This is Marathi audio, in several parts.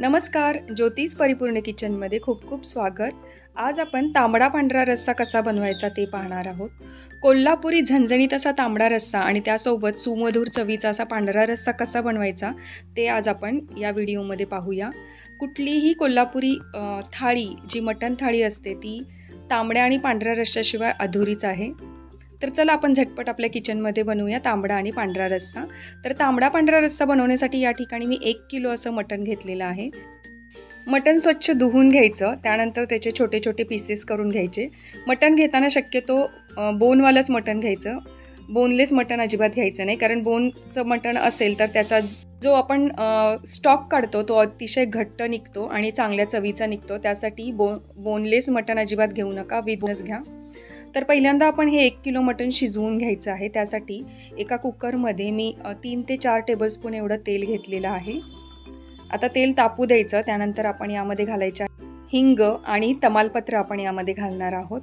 नमस्कार ज्योतिष परिपूर्ण किचनमध्ये खूप खूप स्वागत. आज आपण तांबडा पांढरा रस्सा कसा बनवायचा ते पाहणार आहोत. कोल्हापुरी झणझणीत असा तांबडा रस्सा आणि त्यासोबत सुमधूर चवीचा असा पांढरा रस्सा कसा बनवायचा ते आज आपण या व्हिडिओमध्ये पाहूया. कुठलीही कोल्हापुरी थाळी जी मटण थाळी असते ती तांबड्या आणि पांढऱ्या रस्स्याशिवाय अधुरीच आहे. तर चला आपण झटपट आपल्या किचनमध्ये बनवूया तांबडा आणि पांढरा रस्सा. तर तांबडा पांढरा रस्सा बनवण्यासाठी या ठिकाणी मी एक किलो असं मटण घेतलेलं आहे. मटण स्वच्छ धुवून घ्यायचं त्यानंतर त्याचे छोटे छोटे पीसेस करून घ्यायचे. मटण घेताना शक्यतो बोनवालंच मटण घ्यायचं. बोनलेस मटण अजिबात घ्यायचं नाही कारण बोनचं मटण असेल तर त्याचा जो आपण स्टॉक काढतो तो अतिशय घट्ट निघतो आणि चांगल्या चवीचा निघतो. त्यासाठी बो बोनलेस मटण अजिबात घेऊ नका विधनच घ्या. तर पहिल्यांदा आपण हे एक किलो मटण शिजवून घ्यायचं आहे. त्यासाठी एका कुकरमध्ये मी तीन ते चार टेबलस्पून एवढं तेल घेतलेलं आहे. आता तेल तापू द्यायचं त्यानंतर आपण यामध्ये घालायच्या आहे हिंग आणि तमालपत्र आपण यामध्ये घालणार आहोत.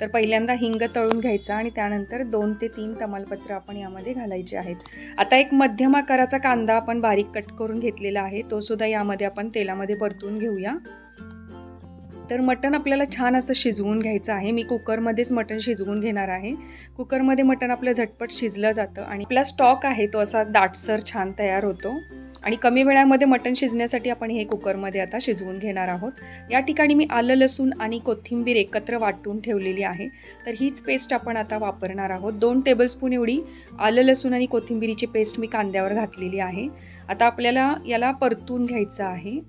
तर पहिल्यांदा हिंग तळून घ्यायचा आणि त्यानंतर दोन ते तीन तमालपत्र आपण यामध्ये घालायचे आहेत. आता एक मध्यम आकाराचा कांदा आपण बारीक कट करून घेतलेला आहे तो सुद्धा यामध्ये आपण तेलामध्ये परतून घेऊया. तर मटण आपल्याला छान असं शिजवून घ्यायचं आहे. मी कुकरमध्येच मटण शिजवून घेणार आहे. कुकरमध्ये मटण आपलं झटपट शिजलं जातं आणि आपला स्टॉक आहे तो असा दाटसर छान तयार होतो. आणि कमी वेळामध्ये मटण शिजण्यासाठी आपण हे कुकरमध्ये आता शिजवून घेणार आहोत. या ठिकाणी मी आलं लसूण आणि कोथिंबीर एकत्र वाटून ठेवलेली आहे. तर हीच पेस्ट आपण आता वापरणार आहोत. दोन टेबलस्पून एवढी आलं लसूण आणि कोथिंबीरीची पेस्ट मी कांद्यावर घातलेली आहे. आता आपल्याला याला परतून घ्यायचं आहे.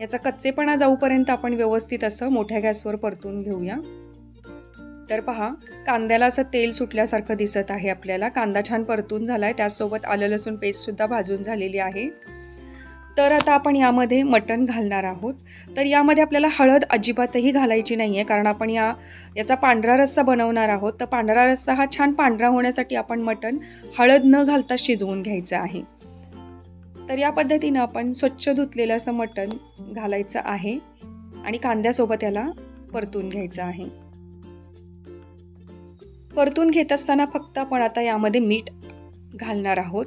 याचा कच्चेपणा जाऊपर्यंत आपण व्यवस्थित असं मोठ्या गॅसवर परतून घेऊया. तर पहा कांद्याला असं तेल सुटल्यासारखं दिसत आहे आपल्याला. कांदा छान परतून झाला आहे त्याचसोबत आलं लसूण पेस्टसुद्धा भाजून झालेली आहे. तर आता आपण यामध्ये मटण घालणार आहोत. तर यामध्ये आपल्याला हळद अजिबातही घालायची नाही आहे कारण आपण या याचा पांढरा रस्सा बनवणार आहोत. तर पांढरा रस्सा हा छान पांढरा होण्यासाठी आपण मटण हळद न घालता शिजवून घ्यायचं आहे. तर या पद्धतीनं आपण स्वच्छ धुतलेलं असं मटण घालायचं आहे आणि कांद्यासोबत याला परतून घ्यायचं आहे. परतून घेत असताना फक्त आपण आता यामध्ये मीठ घालणार आहोत.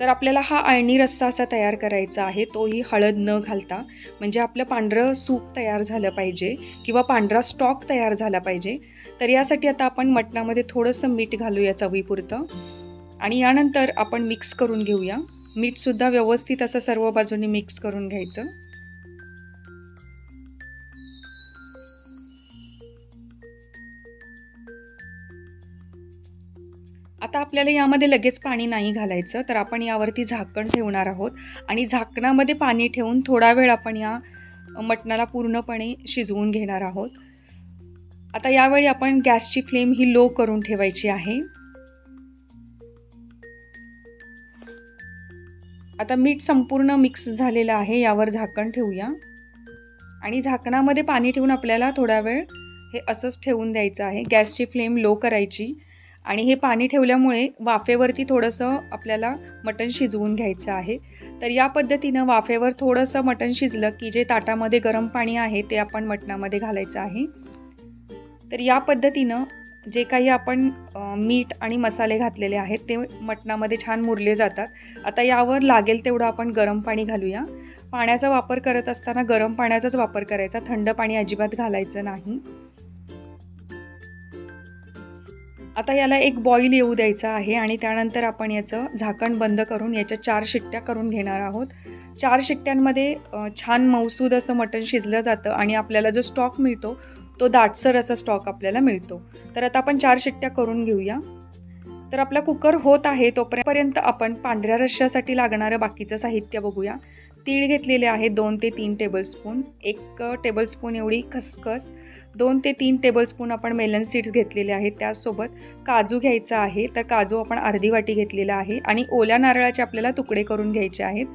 तर आपल्याला हा अळणी रस्सा असा तयार करायचा आहे. तोही हळद न घालता म्हणजे आपलं पांढरं सूप तयार झालं पाहिजे किंवा पांढरा स्टॉक तयार झाला पाहिजे. तर यासाठी आता आपण मटणामध्ये थोडंसं मीठ घालूया चवीपुरतं. आणि यानंतर आपण मिक्स करून घेऊया. मीठसुद्धा व्यवस्थित असं सर्व बाजूनी मिक्स करून घ्यायचं. आता आपल्याला यामध्ये लगेच पाणी नाही घालायचं तर आपण यावरती झाकण ठेवणार आहोत. आणि झाकणामध्ये पाणी ठेवून थोडा वेळ आपण या मटणाला पूर्णपणे शिजवून घेणार आहोत. आता यावेळी आपण गॅसची फ्लेम ही लो करून ठेवायची आहे. आता मीठ संपूर्ण मिक्स झालेलं आहे यावर झाकण ठेवूया. आणि झाकणामध्ये पाणी ठेवून आपल्याला थोडा वेळ हे असंच ठेवून द्यायचं आहे. गॅसची फ्लेम लो करायची. आणि हे पाणी ठेवल्यामुळे वाफेवरती थोडंसं आपल्याला मटण शिजवून घ्यायचं आहे. तर या पद्धतीनं वाफेवर थोडंसं मटण शिजलं की जे ताटामध्ये गरम पाणी आहे ते आपण मटणामध्ये घालायचं आहे. तर या पद्धतीनं जे काही आपण मीठ आणि मसाले घातलेले आहेत ते मटणामध्ये छान मुरले जातात. आता यावर लागेल तेवढं आपण गरम पाणी घालूया. पाण्याचा वापर करत असताना गरम पाण्याचाच वापर करायचा. थंड पाणी अजिबात घालायचं नाही. आता याला एक बॉईल येऊ द्यायचा आहे आणि त्यानंतर आपण याचं झाकण बंद करून याच्या चार शिट्ट्या करून घेणार आहोत. चार शिट्ट्यांमध्ये छान मौसूद असं मटण शिजलं जातं आणि आपल्याला जो स्टॉक मिळतो तो दाटसर असा स्टॉक आपल्याला मिळतो. तर आता आपण चार शिट्ट्या करून घेऊया. तर आपला कुकर होत आहे तोपर्यंत आपण पांढऱ्या रश्श्यासाठी लागणारं बाकीचं साहित्य बघूया. तीळ घेतलेले आहे दोन ते तीन टेबलस्पून एक टेबलस्पून एवढी खसखस. दोन ते तीन टेबलस्पून आपण मेलन सीड्स घेतलेले आहेत. त्याचसोबत काजू घ्यायचा आहे. तर काजू आपण अर्धी वाटी घेतलेला आहे. आणि ओल्या नारळाचे आपल्याला तुकडे करून घ्यायचे आहेत.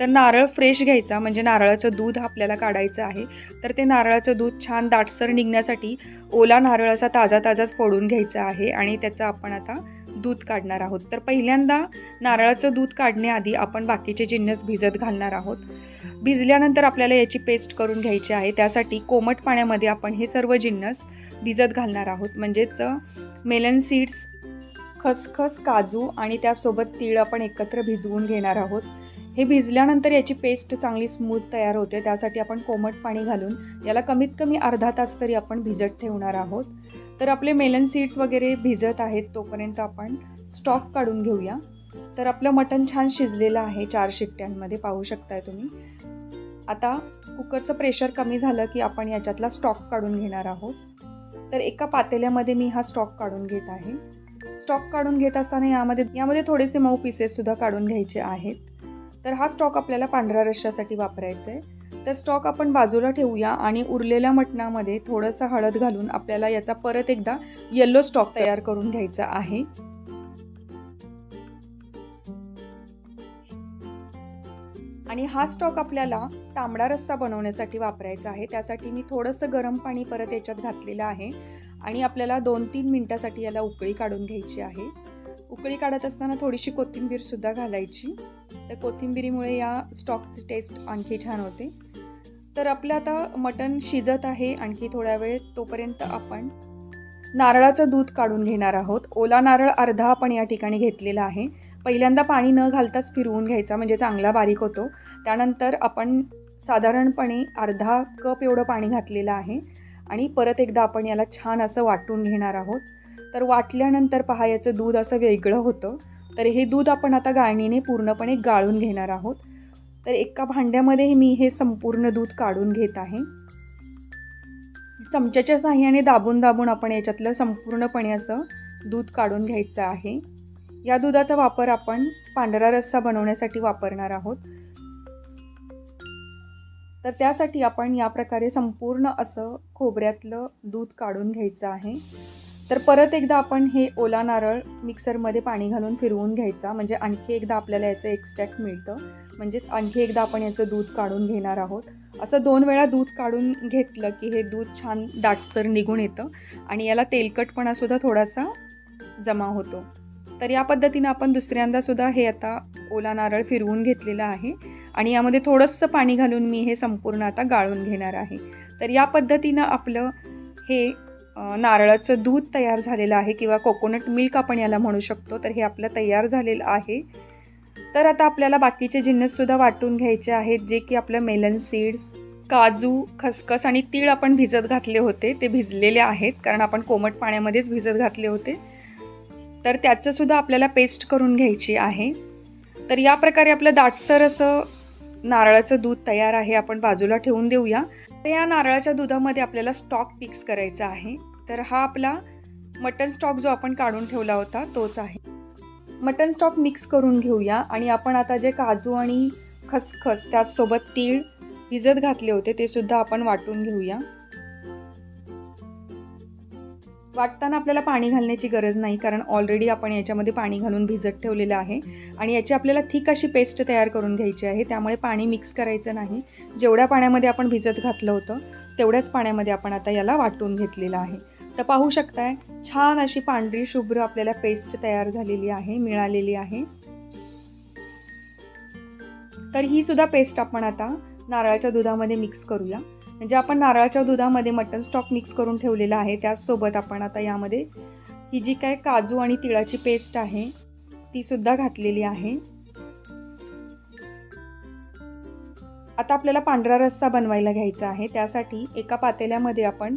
तर नारळ फ्रेश घ्यायचा म्हणजे नारळाचं दूध आपल्याला काढायचं आहे. तर ते नारळाचं दूध छान दाटसर निघण्यासाठी ओला नारळ असा ताजा ताजाच फोडून घ्यायचा आहे. आणि त्याचा आपण आता दूध काढणार आहोत. तर पहिल्यांदा नारळाचं दूध काढण्याआधी आपण बाकीचे जिन्नस भिजत घालणार आहोत. भिजल्यानंतर आपल्याला याची पेस्ट करून घ्यायची आहे. त्यासाठी कोमट पाण्यामध्ये आपण हे सर्व जिन्नस भिजत घालणार आहोत. म्हणजेच मेलन सीड्स खसखस काजू आणि त्यासोबत तीळ आपण एकत्र भिजवून घेणार आहोत. हे भिजल्यानंतर याची पेस्ट चांगली स्मूथ तयार होते. त्यासाठी आपण कोमट पाणी घालून याला कमीत कमी अर्धा तास तरी आपण भिजत ठेवणार आहोत. तर आपले मेलन सीड्स वगैरे भिजत आहेत तोपर्यंत आपण स्टॉक काढून घेऊया. तर आपलं मटण छान शिजलेलं आहे चार शिट्ट्यांमध्ये पाहू शकताय तुम्ही. आता कुकरचं प्रेशर कमी झालं की आपण याच्यातला स्टॉक काढून घेणार आहोत. तर एका पातेल्यामध्ये मी हा स्टॉक काढून घेत आहे. स्टॉक काढून घेत असताना यामध्ये यामध्ये थोडेसे मऊ पीसेससुद्धा काढून घ्यायचे आहेत. तर हा स्टॉक आपल्याला पांढऱ्या रश्श्यासाठी वापरायचा आहे तर स्टॉक आपण बाजूला ठेवूया आणि उरलेल्या मटणामध्ये थोडंसं हळद घालून आपल्याला याचा परत एकदा येल्लो स्टॉक तयार करून घ्यायचा आहे. आणि हा स्टॉक आपल्याला तांबडा रस्सा बनवण्यासाठी वापरायचा आहे. त्यासाठी मी थोडंसं गरम पाणी परत याच्यात घातलेलं आहे. आणि आपल्याला दोन तीन मिनटासाठी याला उकळी काढून घ्यायची आहे. उकळी काढत असताना थोडीशी कोथिंबीरसुद्धा घालायची. तर कोथिंबीरीमुळे या स्टॉकची टेस्ट आणखी छान होते. तर आपलं आता मटण शिजत आहे. आणखी थोड्या वेळ तोपर्यंत आपण नारळाचं दूध काढून घेणार आहोत. ओला नारळ अर्धा आपण या ठिकाणी घेतलेला आहे. पहिल्यांदा पाणी न घालताच फिरवून घ्यायचा म्हणजे चांगला बारीक होतो. त्यानंतर आपण साधारणपणे अर्धा कप एवढं पाणी घातलेलं आहे. आणि परत एकदा आपण याला छान असं वाटून घेणार आहोत. तर वाटल्यानंतर पहा याचं दूध असं वेगळं होतं. तर हे दूध आपण आता गाळणीने पूर्णपणे गाळून घेणार आहोत. तर एका भांड्यामध्ये मी हे संपूर्ण दूध काढून घेत आहे. चमच्याच्या साह्याने दाबून दाबून आपण याच्यातलं संपूर्णपणे असं दूध काढून घ्यायचं आहे. या दुधाचा वापर आपण पांढरा रस्सा बनवण्यासाठी वापरणार आहोत. तर त्यासाठी आपण या प्रकारे संपूर्ण असं खोबऱ्यातलं दूध काढून घ्यायचं आहे. तर परत एकदा आपण हे ओला नारळ मिक्सरमध्ये पाणी घालून फिरवून घ्यायचा. म्हणजे आणखी एकदा आपल्याला याचं एक्स्ट्रॅक्ट मिळतं. म्हणजेच आणखी एकदा आपण याचं दूध काढून घेणार आहोत. असं दोन वेळा दूध काढून घेतलं की हे दूध छान दाटसर निघून येतं आणि याला तेलकटपणासुद्धा थोडासा जमा होतो. तर या पद्धतीनं आपण दुसऱ्यांदासुद्धा हे आता ओला नारळ फिरवून घेतलेलं आहे आणि यामध्ये थोडंसं पाणी घालून मी हे संपूर्ण आता गाळून घेणार आहे. तर या पद्धतीनं आपलं हे नारळाचं दूध तयार झालेलं आहे किंवा कोकोनट मिल्क आपण याला म्हणू शकतो. तर हे आपलं तयार झालेलं आहे. तर आता आपल्याला बाकीचे जिन्नससुद्धा वाटून घ्यायचे आहेत जे की आपलं मेलन सीड्स काजू खसखस आणि तीळ आपण भिजत घातले होते. ते भिजलेले आहेत कारण आपण कोमट पाण्यामध्येच भिजत घातले होते. तर त्याचंसुद्धा आपल्याला पेस्ट करून घ्यायची आहे. तर या प्रकारे आपलं दाटसर असं नारळाचं दूध तयार आहे आपण बाजूला ठेवून देऊया. तर या नारळाच्या दुधामध्ये आपल्याला स्टॉक मिक्स करायचा आहे. तर हा आपला मटन स्टॉक जो आपण काढून ठेवला होता तोच आहे. मटन स्टॉक मिक्स करून घेऊया. आणि आपण आता जे काजू आणि खसखस त्याचसोबत तीळ भिजत घातले होते ते सुद्धा आपण वाटून घेऊया. वाटताना आपल्याला पाणी घालण्याची गरज नाही कारण ऑलरेडी आपण याच्यामध्ये पाणी घालून भिजत ठेवलेलं आहे. आणि याची आपल्याला थिक अशी पेस्ट तयार करून घ्यायची आहे. त्यामुळे पाणी मिक्स करायचं नाही. जेवढ्या पाण्यामध्ये आपण भिजत घातलं होतं तेवढ्याच पाण्यामध्ये आपण आता याला वाटून घेतलेलं आहे. तर पाहू शकताय छान अशी पांढरी शुभ्र आपल्याला पेस्ट तयार झालेली आहे मिळालेली आहे. तर ही सुद्धा पेस्ट आपण आता नारळाच्या दुधामध्ये मिक्स करूया. म्हणजे आपण नारळाच्या दुधामध्ये मटन स्टॉक मिक्स करून ठेवलेला आहे त्याचसोबत आपण आता यामध्ये ही जी काय काजू आणि तिळाची पेस्ट आहे ती सुद्धा घातलेली आहे. आता आपल्याला पांढरा रस्सा बनवायला घ्यायचा आहे त्यासाठी एका पातेल्यामध्ये आपण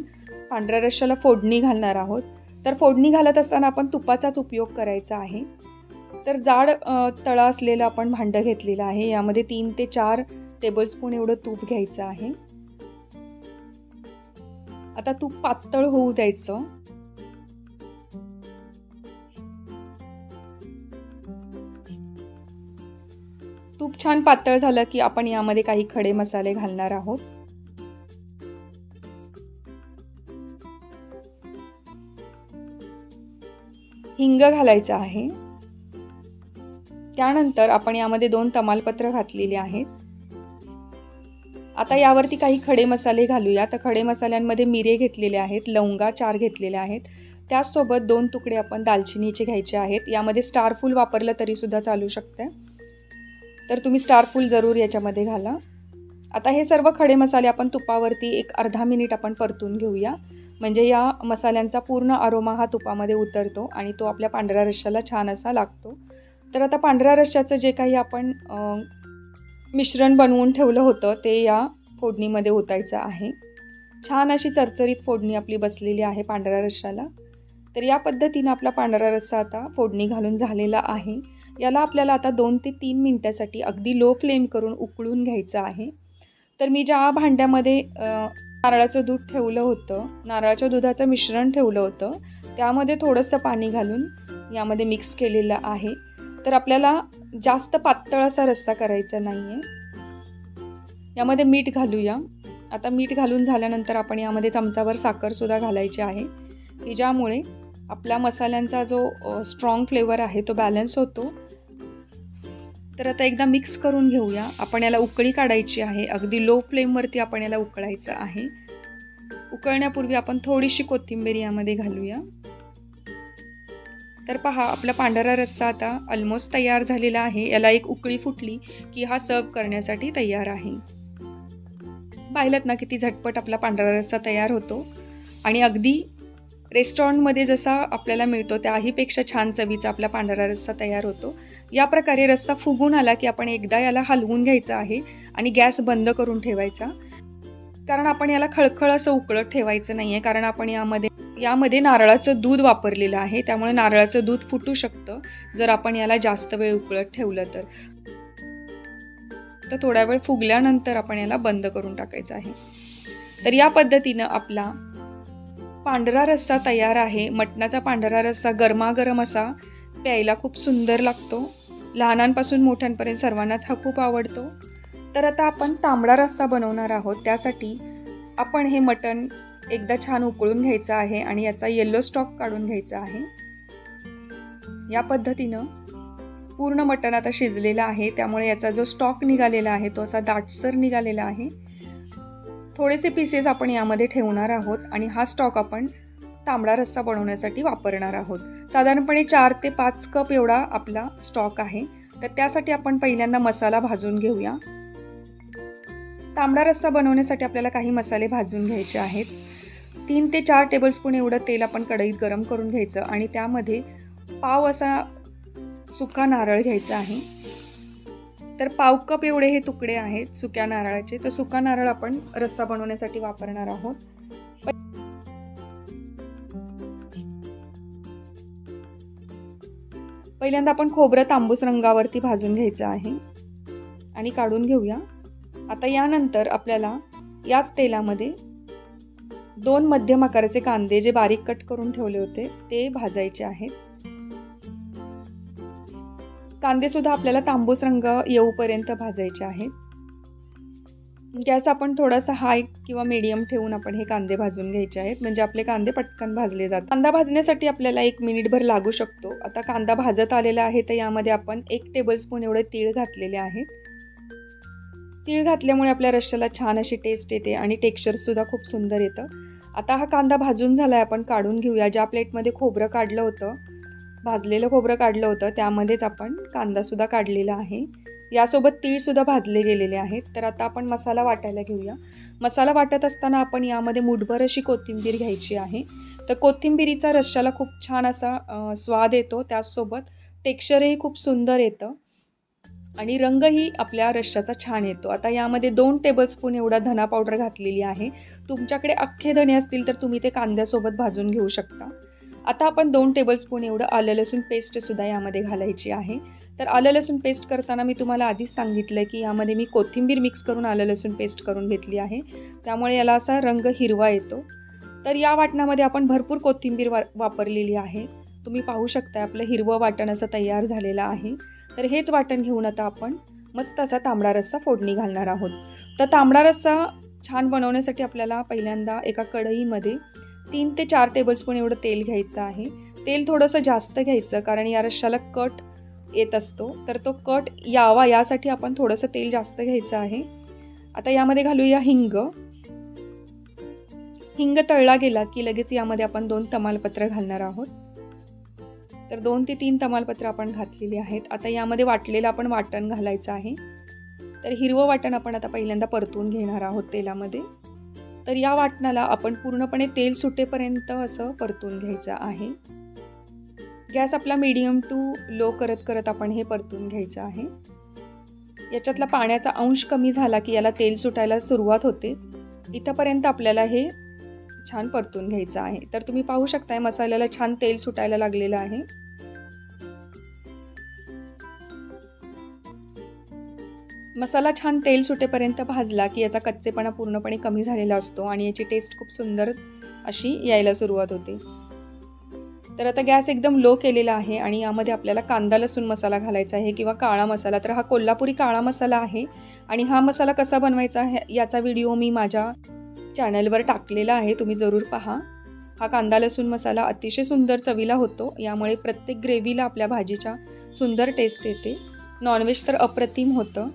पांढऱ्या रश्श्याला फोडणी घालणार आहोत. तर फोडणी घालत असताना आपण तुपाचाच उपयोग करायचा आहे. तर जाड तळा असलेलं आपण भांडं घेतलेलं आहे. यामध्ये तीन ते चार टेबलस्पून एवढं तूप घ्यायचं आहे. आता तूप पातळ होऊ द्यायचं. तूप छान पातळ झालं की आपण यामध्ये काही खडे मसाले घालणार आहोत. हिंग घालायचं आहे. त्यानंतर आपण यामध्ये दोन तमालपत्र घातलेली आहेत. आता यावरती काही खडे मसाले घालूया. तर खडे मसाल्यांमध्ये मिरे घेतलेले आहेत लवंगा चार घेतलेले आहेत. त्याचसोबत दोन तुकडे आपण दालचिनीचे घ्यायचे आहेत. यामध्ये स्टारफूल वापरलं तरीसुद्धा चालू शकतं तर तुम्ही स्टारफूल जरूर याच्यामध्ये घाला. आता हे सर्व खडे मसाले आपण तुपावरती एक अर्धा मिनिट आपण परतून घेऊया. म्हणजे या मसाल्यांचा पूर्ण अरोमा हा तुपामध्ये उतरतो आणि तो आपल्या पांढऱ्या रश्श्याला छान असा लागतो. तर आता पांढऱ्या रश्श्याचं जे काही आपण मिश्रण बनवून ठेवलं होतं ते या फोडणीमध्ये ओतायचं आहे. छान अशी चरचरीत फोडणी आपली बसलेली आहे पांढऱ्या रश्श्याला. तर या पद्धतीनं आपला पांढरा रस्सा आता फोडणी घालून झालेला आहे. याला आपल्याला आता दोन ते तीन मिनटासाठी अगदी लो फ्लेम करून उकळून घ्यायचं आहे. तर मी ज्या भांड्यामध्ये नारळाचं दूध ठेवलं होतं. नारळाच्या दुधाचं मिश्रण ठेवलं होतं. त्यामध्ये थोडंसं पाणी घालून यामध्ये मिक्स केलेलं आहे. तर आपल्याला जास्त पातळ असा रस्सा करायचा नाही आहे यामध्ये मीठ घालूया. आता मीठ घालून झाल्यानंतर आपण यामध्ये चमचावर साखरसुद्धा घालायची आहे. की ज्यामुळे आपल्या मसाल्यांचा जो स्ट्रॉंग फ्लेवर आहे तो बॅलन्स होतो. तर आता एकदा मिक्स करून घेऊया. आपण याला उकळी काढायची आहे. अगदी लो फ्लेमवरती आपण याला उकळायचं आहे. उकळण्यापूर्वी आपण थोडीशी कोथिंबीर यामध्ये घालूया. तर पहा आपला पांढरा रस्सा आता ऑलमोस्ट तयार झालेला आहे. याला एक उकळी फुटली की हा सर्व करण्यासाठी तयार आहे. पाहिलं ना किती झटपट आपला पांढरा रस्सा तयार होतो. आणि अगदी रेस्टॉरंटमध्ये जसा आपल्याला मिळतो त्याहीपेक्षा छान चवीचा आपला पांढरा रस्सा तयार होतो. या प्रकारे रस्सा फुगून आला की आपण एकदा याला हलवून घ्यायचा आहे आणि गॅस बंद करून ठेवायचा. कारण आपण याला खळखळ असं उकळत ठेवायचं नाही आहे कारण आपण यामध्ये यामध्ये नारळाचं दूध वापरलेलं आहे. त्यामुळे नारळाचं दूध फुटू शकतं जर आपण याला जास्त वेळ उकळत ठेवलं तर. तर थोड्या वेळ फुगल्यानंतर आपण याला बंद करून टाकायचं आहे. तर या पद्धतीनं आपला पांढरा रस्सा तयार आहे. मटणाचा पांढरा रस्सा गरमागरम असा. प्यायला खूप सुंदर लागतो. लहानांपासून मोठ्यांपर्यंत सर्वांनाच हा खूप आवडतो. तर आता आपण तांबडा रस्सा बनवणार आहोत. त्यासाठी आपण हे मटण एकदा छान उकळून घ्यायचं आहे आणि याचा येल्लो स्टॉक काढून घ्यायचा आहे. या पद्धतीनं पूर्ण मटण आता शिजलेलं आहे. त्यामुळे याचा जो स्टॉक निघालेला आहे तो असा दाटसर निघालेला आहे. थोडेसे पीसेस आपण यामध्ये ठेवणार आहोत आणि हा स्टॉक आपण तांबडा रस्सा बनवण्यासाठी वापरणार आहोत. साधारणपणे चार ते पाच कप एवढा आपला स्टॉक आहे. तर त्यासाठी आपण पहिल्यांदा मसाला भाजून घेऊया. तांबडा रस्सा बनवण्यासाठी आपल्याला काही मसाले भाजून घ्यायचे आहेत. तीन ते चार टेबलस्पून एवढं तेल आपण कढईत गरम करून घ्यायचं आणि त्यामध्ये पाव असा सुका नारळ घ्यायचा आहे. तर पाव कप एवढे हे तुकडे आहेत सुक्या नारळाचे. तर सुका नारळ आपण रस्सा बनवण्यासाठी वापरणार आहोत. पहिल्यांदा आपण खोबरं तांबूस रंगावरती भाजून घ्यायचं आहे आणि काढून घेऊया. आता यानंतर आपल्याला याच तेलामध्ये दोन मध्यम आकाराचे कांदे जे बारीक कट करून ठेवले होते ते भाजायचे आहेत. कांदेसुद्धा आपल्याला तांबूस रंग येऊपर्यंत भाजायचे आहेत. गॅस आपण थोडासा हाय किंवा मीडियम ठेवून आपण हे कांदे भाजून घ्यायचे आहेत. म्हणजे आपले कांदे पटकन भाजले जातात. कांदा भाजण्यासाठी आपल्याला एक मिनिटभर लागू शकतो. आता कांदा भाजत आलेला आहे तर यामध्ये आपण एक टेबलस्पून एवढे तीळ घातलेले आहेत. तीळ घातल्यामुळे आपल्या रश्श्याला छान अशी टेस्ट येते आणि टेक्स्चरसुद्धा खूप सुंदर येतं. आता हा कांदा भाजून झाला आहे आपण काढून घेऊया. ज्या प्लेटमध्ये खोबरं काढलं होतं भाजलेलं खोबरं काढलं होतं. त्यामध्येच आपण कांदासुद्धा काढलेला आहे. यासोबत तीळसुद्धा भाजले गेलेले आहेत. तर आता आपण मसाला वाटायला घेऊया. मसाला वाटत असताना आपण यामध्ये मुठभर अशी कोथिंबीर घ्यायची आहे. तर कोथिंबिरीचा रश्शाला खूप छान असा स्वाद येतो. त्याचसोबत टेक्स्चरही खूप सुंदर येतं. आणि रंगही आपल्या रश्शाचा छान येतो. आता यामध्ये दोन टेबलस्पून एवढा धना पावडर घातलेली आहे. तुमच्याकडे अख्खे धणे असतील तर तुम्ही ते कांद्यासोबत भाजून घेऊ शकता. आता आपण दोन टेबलस्पून एवढं आलं लसूण पेस्टसुद्धा यामध्ये घालायची आहे. तर आलं लसूण पेस्ट करताना मी तुम्हाला आधीच सांगितलं की यामध्ये मी कोथिंबीर मिक्स करून आलं लसूण पेस्ट करून घेतली आहे. त्यामुळे याला असा रंग हिरवा येतो. तर या वाटणामध्ये आपण भरपूर कोथिंबीर वा वापरलेली आहे. तुम्ही पाहू शकता आपलं हिरवं वाटण असं तयार झालेलं आहे. तर हेच वाटण घेऊन आता आपण मस्त असा तांबडा रस्सा फोडणी घालणार आहोत. तर तांबडा रस्सा छान बनवण्यासाठी आपल्याला पहिल्यांदा एका कढईमध्ये तीन ते चार टेबलस्पून एवढं तेल घ्यायचं आहे. तेल थोडंसं जास्त घ्यायचं कारण या रश्शाला कट येत असतो. तर तो कट यावा यासाठी आपण थोडंसं तेल जास्त घ्यायचं आहे. आता यामध्ये घालूया हिंग. हिंग तळला गेला की लगेच यामध्ये आपण दोन तमालपत्र घालणार आहोत. तर दोन ते तीन तमालपत्र आपण घातलेली आहेत. आता यामध्ये वाटलेलं आपण वाटण घालायचं आहे. तर हिरवं वाटण आपण आता पहिल्यांदा परतून घेणार आहोत तेलामध्ये. तर या वाटणाला आपण पूर्णपणे तेल सुटेपर्यंत असं परतून घ्यायचं आहे. गॅस आपला मीडियम टू लो करत करत आपण हे परतून घ्यायचं आहे. याच्यातला पाण्याचा अंश कमी झाला की याला तेल सुटायला सुरुवात होते. इथंपर्यंत आपल्याला हे छान परतून घ्यायचं आहे. तर तुम्ही पाहू शकताय मसाल्याला छान तेल सुटायला लागलेलं आहे. मसाला छान तेल सुटेपर्यंत भाजला की याचा कच्चेपणा पूर्णपणे कमी झालेला असतो आणि याची टेस्ट खूप सुंदर अशी यायला सुरुवात होते. तर आता गॅस एकदम लो केलेला आहे आणि यामध्ये आपल्याला कांदा लसूण मसाला घालायचा आहे किंवा काळा मसाला. तर हा कोल्हापुरी काळा मसाला आहे आणि हा मसाला कसा बनवायचा आहे याचा व्हिडिओ मी माझ्या चॅनलवर टाकलेला आहे. तुम्ही जरूर पहा. हा कांदा लसूण मसाला अतिशय सुंदर चवीला होतो. यामुळे प्रत्येक ग्रेव्हीला आपल्या भाजीच्या सुंदर टेस्ट येते. नॉनव्हेज तर अप्रतिम होतं.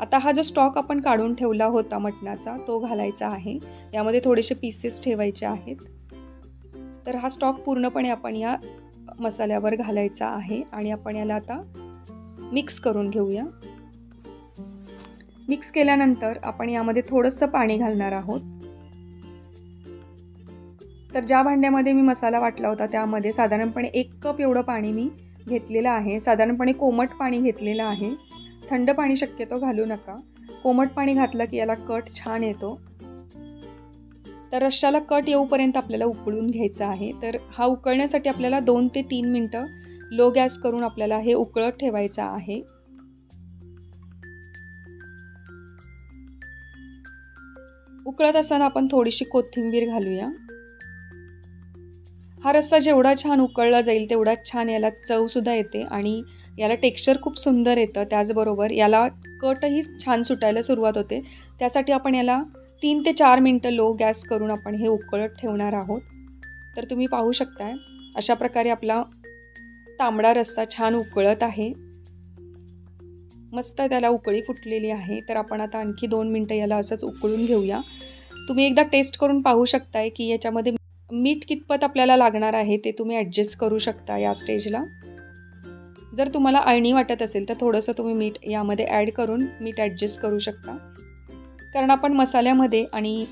आता हा जो स्टॉक आपण काढून ठेवला होता मटणाचा तो घालायचा आहे. यामध्ये थोडेसे पीसेस ठेवायचे आहेत. तर हा स्टॉक पूर्णपणे आपण या मसाल्यावर घालायचा आहे आणि आपण याला आता मिक्स करून घेऊया. मिक्स केल्यानंतर आपण यामध्ये थोडंसं पाणी घालणार आहोत. तर ज्या भांड्यामध्ये मी मसाला वाटला होता त्यामध्ये साधारणपणे एक कप एवढं पाणी मी घेतलेलं आहे. साधारणपणे कोमट पाणी घेतलेलं आहे. थंड पाणी शक्यतो घालू नका. कोमट पाणी घातलं की याला कट छान येतो. तर रश्शाला कट येऊपर्यंत आपल्याला उकळून घ्यायचं आहे. तर हा उकळण्यासाठी आपल्याला दोन ते तीन मिनटं लो गॅस करून आपल्याला हे उकळत ठेवायचं आहे. उकळत असताना आपण थोडीशी कोथिंबीर घालूया. हा रस्सा जेवढा छान उकळला जाईल तेवढाच छान याला चवसुद्धा येते आणि याला टेक्स्चर खूप सुंदर येतं. त्याचबरोबर याला कटही छान सुटायला सुरुवात होते. त्यासाठी आपण याला तीन ते चार मिनटं लो गॅस करून आपण हे उकळत ठेवणार आहोत. तर तुम्ही पाहू शकताय अशा प्रकारे आपला तांबडा रस्सा छान उकळत आहे. मस्त त्याला उकळी फुटलेली आहे. तर आपण आता आणखी दोन मिनटं याला असंच उकळून घेऊया. तुम्ही एकदा टेस्ट करून पाहू शकताय की याच्यामध्ये मीठ कितपत आपल्याला लागणार आहे ते तुम्ही ॲडजस्ट करू शकता या स्टेजला जर तुम्हाला अळणी वाटत असेल तर थोडंसं तुम्ही मीठ यामध्ये ॲड करून मीठ ॲडजस्ट करू शकता. कारण आपण मसाल्यामध्ये आणि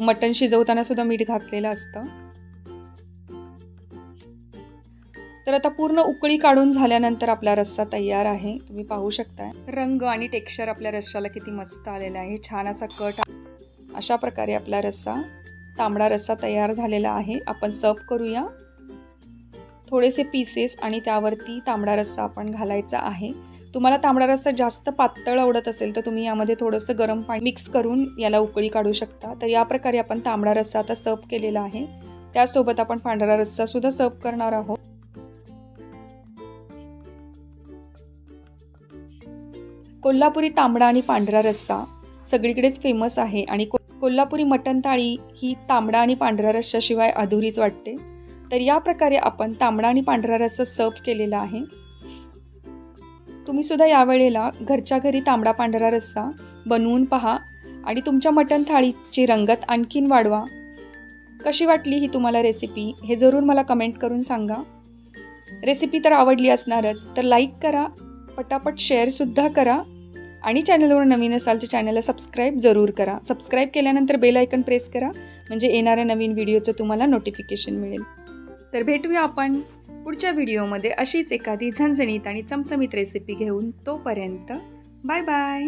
मटण शिजवताना सुद्धा मीठ घातलेलं असतं. तर आता पूर्ण उकळी काढून झाल्यानंतर आपला रस्सा तयार आहे. तुम्ही पाहू शकताय. रंग आणि टेक्स्चर आपल्या रस्साला किती मस्त आलेला आहे. छान असा कट अशा प्रकारे आपला रस्सा तांबडा रस्सा तयार झालेला आहे. आपण सर्व करूया. थोडेसे पीसेस आणि त्यावरती तांबडा रस्सा आपण घालायचा आहे. तुम्हाला तांबडा रस्सा जास्त पातळ आवडत असेल तर तुम्ही यामध्ये थोडंसं गरम पाणी मिक्स करून याला उकळी काढू शकता. तर या प्रकारे आपण तांबडा रस्सा आता सर्व केलेला आहे. त्यासोबत आपण पांढरा रस्सा सुद्धा सर्व करणार आहोत. कोल्हापुरी तांबडा आणि पांढरा रस्सा सगळीकडेच फेमस आहे आणि कोल्हापुरी मटण थाळी ही तांबडा आणि पांढऱ्या रस्साशिवाय अधुरीच वाटते. तर या प्रकारे आपण तांबडा आणि पांढरा रस्सा सर्व केलेला आहे. तुम्ही सुद्धा यावेळेला घरच्या घरी तांबडा पांढरा रस्सा बनवून पहा आणि तुमच्या मटण थाळीची रंगत आणखीन वाढवा. कशी वाटली ही तुम्हाला रेसिपी हे जरूर मला कमेंट करून सांगा. रेसिपी तर आवडली असणारच तर लाईक करा पटापट शेअरसुद्धा करा. आणि चॅनलवर नवीन असाल तर चॅनलला सबस्क्राईब जरूर करा. सबस्क्राईब केल्यानंतर बेल आयकन प्रेस करा. म्हणजे येणाऱ्या नवीन व्हिडिओचं तुम्हाला नोटिफिकेशन मिळेल. तर भेटूया आपण पुढच्या व्हिडिओमध्ये अशीच एखादी झणझणीत आणि चमचमीत रेसिपी घेऊन तोपर्यंत बाय बाय